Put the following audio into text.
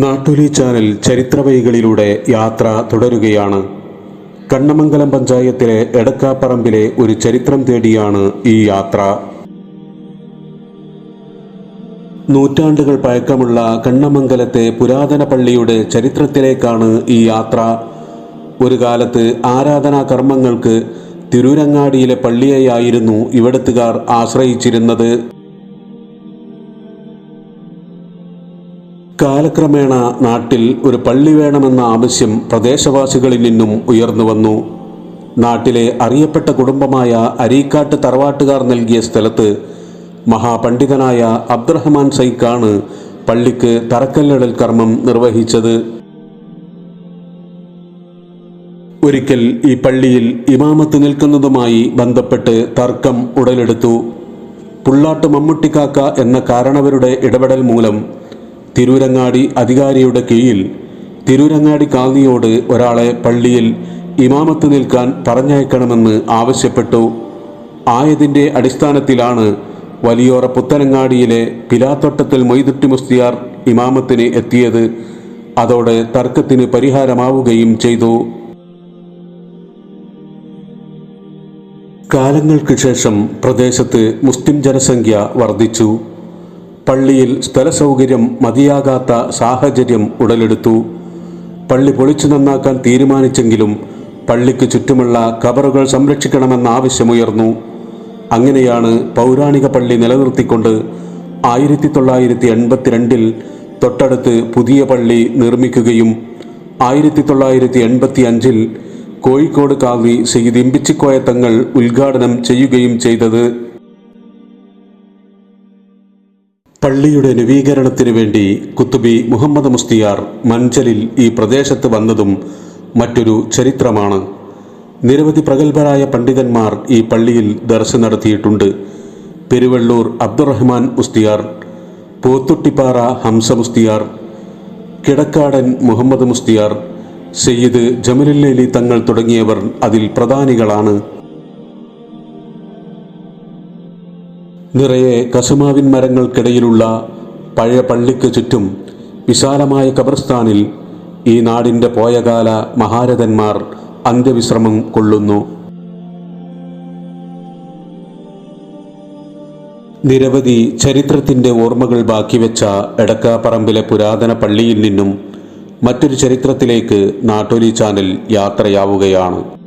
നാട്ടൊലി channel ചരിത്രവഴികളിലൂടെ യാത്ര തുടരുകയാണ്. കണ്ണമംഗലം പഞ്ചായത്തിലെ എടക്കാപ്പറമ്പിലെ ഒരു ചരിത്രം തേടിയാണ് ഈ യാത്ര. നൂറ്റാണ്ടുകൾ പഴക്കമുള്ള കണ്ണമംഗലത്തെ പുരാതന പള്ളിയുടെ ചരിത്രത്തിലേക്കാണ് ഈ യാത്ര. ഒരു കാലത്ത് ആരാധനാ കർമ്മങ്ങൾക്ക് തിരൂരങ്ങാടിയിലെ പള്ളിയെയായിരുന്നു ഇവിടത്തുകാർ ആശ്രയിച്ചിരുന്നത്. കാലക്രമേണ നാട്ടിൽ ഒരു പള്ളി വേണമെന്ന ആവശ്യം പ്രദേശവാസികളിൽ നിന്നും ഉയർന്നു വന്നു. നാട്ടിലെ അറിയപ്പെട്ട കുടുംബമായ അരീക്കാട്ട് തറവാട്ടുകാർ നൽകിയ സ്ഥലത്ത് മഹാപണ്ഡിതനായ അബ്ദുറഹ്മാൻ സൈക്കാണ് പള്ളിക്ക് തറക്കല്ലിടൽ കർമ്മം നിർവഹിച്ചത്. ഒരിക്കൽ ഈ പള്ളിയിൽ ഇമാമത്ത് നിൽക്കുന്നതുമായി ബന്ധപ്പെട്ട് തർക്കം ഉടലെടുത്തു. പുള്ളാട്ട് മമ്മൂട്ടിക്കാക്ക എന്ന കാരണവരുടെ ഇടപെടൽ മൂലം തിരൂരങ്ങാടി അധികാരിയുടെ കീഴിൽ തിരൂരങ്ങാടി കാൽനിയോട് ഒരാളെ പള്ളിയിൽ ഇമാമത്ത് നിൽക്കാൻ പറഞ്ഞയക്കണമെന്ന് ആവശ്യപ്പെട്ടു. ആയതിന്റെ അടിസ്ഥാനത്തിലാണ് വലിയോറ പുത്തനങ്ങാടിയിലെ പിലാത്തോട്ടത്തിൽ മൊയ്തുട്ടി മുസ്തിയാർ ഇമാമത്തിന് എത്തിയത്. അതോടെ തർക്കത്തിന് പരിഹാരമാവുകയും ചെയ്തു. കാലങ്ങൾക്ക് ശേഷം പ്രദേശത്ത് മുസ്ലിം ജനസംഖ്യ വർദ്ധിച്ചു. പള്ളിയിൽ സ്ഥലസൗകര്യം മതിയാകാത്ത സാഹചര്യം ഉടലെടുത്തു. പള്ളി പൊളിച്ചു നന്നാക്കാൻ തീരുമാനിച്ചെങ്കിലും പള്ളിക്ക് ചുറ്റുമുള്ള കബറുകൾ സംരക്ഷിക്കണമെന്ന ആവശ്യമുയർന്നു. അങ്ങനെയാണ് പൗരാണിക പള്ളി നിലനിർത്തിക്കൊണ്ട് ആയിരത്തി തൊള്ളായിരത്തി എൺപത്തിരണ്ടിൽ തൊട്ടടുത്ത് പുതിയ പള്ളി നിർമ്മിക്കുകയും ആയിരത്തി തൊള്ളായിരത്തി എൺപത്തി അഞ്ചിൽ കോഴിക്കോട് കാവി സെയ്ദ് ഇമ്പിച്ചിക്കോയ തങ്ങൾ ഉദ്ഘാടനം ചെയ്യുകയും ചെയ്തത്. പള്ളിയുടെ നവീകരണത്തിന് വേണ്ടി കുത്തുബി മുഹമ്മദ് മുസ്തിയാർ മഞ്ചലിൽ ഈ പ്രദേശത്ത് വന്നതും മറ്റൊരു ചരിത്രമാണ്. നിരവധി പ്രഗത്ഭരായ പണ്ഡിതന്മാർ ഈ പള്ളിയിൽ ദർശനം നടത്തിയിട്ടുണ്ട്. പെരുവള്ളൂർ അബ്ദുറഹ്മാൻ മുസ്തിയാർ പോത്തുട്ടിപ്പാറ ഹംസ മുസ്തിയാർ കിടക്കാടൻ മുഹമ്മദ് മുസ്തിയാർ സയ്യിദ് ജമലുല്ലി തങ്ങൾ തുടങ്ങിയവർ അതിൽ പ്രധാനികളാണ്. നിറയെ കസുമാവിൻ മരങ്ങൾക്കിടയിലുള്ള പഴയ പള്ളിക്ക് ചുറ്റും വിശാലമായ കബർസ്ഥാനിൽ ഈ നാടിന്റെ പോയകാല മഹാരഥന്മാർ അന്ത്യവിശ്രമം കൊള്ളുന്നു. നിരവധി ചരിത്രത്തിന്റെ ഓർമ്മകൾ ബാക്കി വെച്ച എടക്കാപ്പറമ്പിലെ പുരാതന പള്ളിയിൽ നിന്നും മറ്റൊരു ചരിത്രത്തിലേക്ക് നാട്ടോലി ചാനൽ യാത്രയാവുകയാണ്.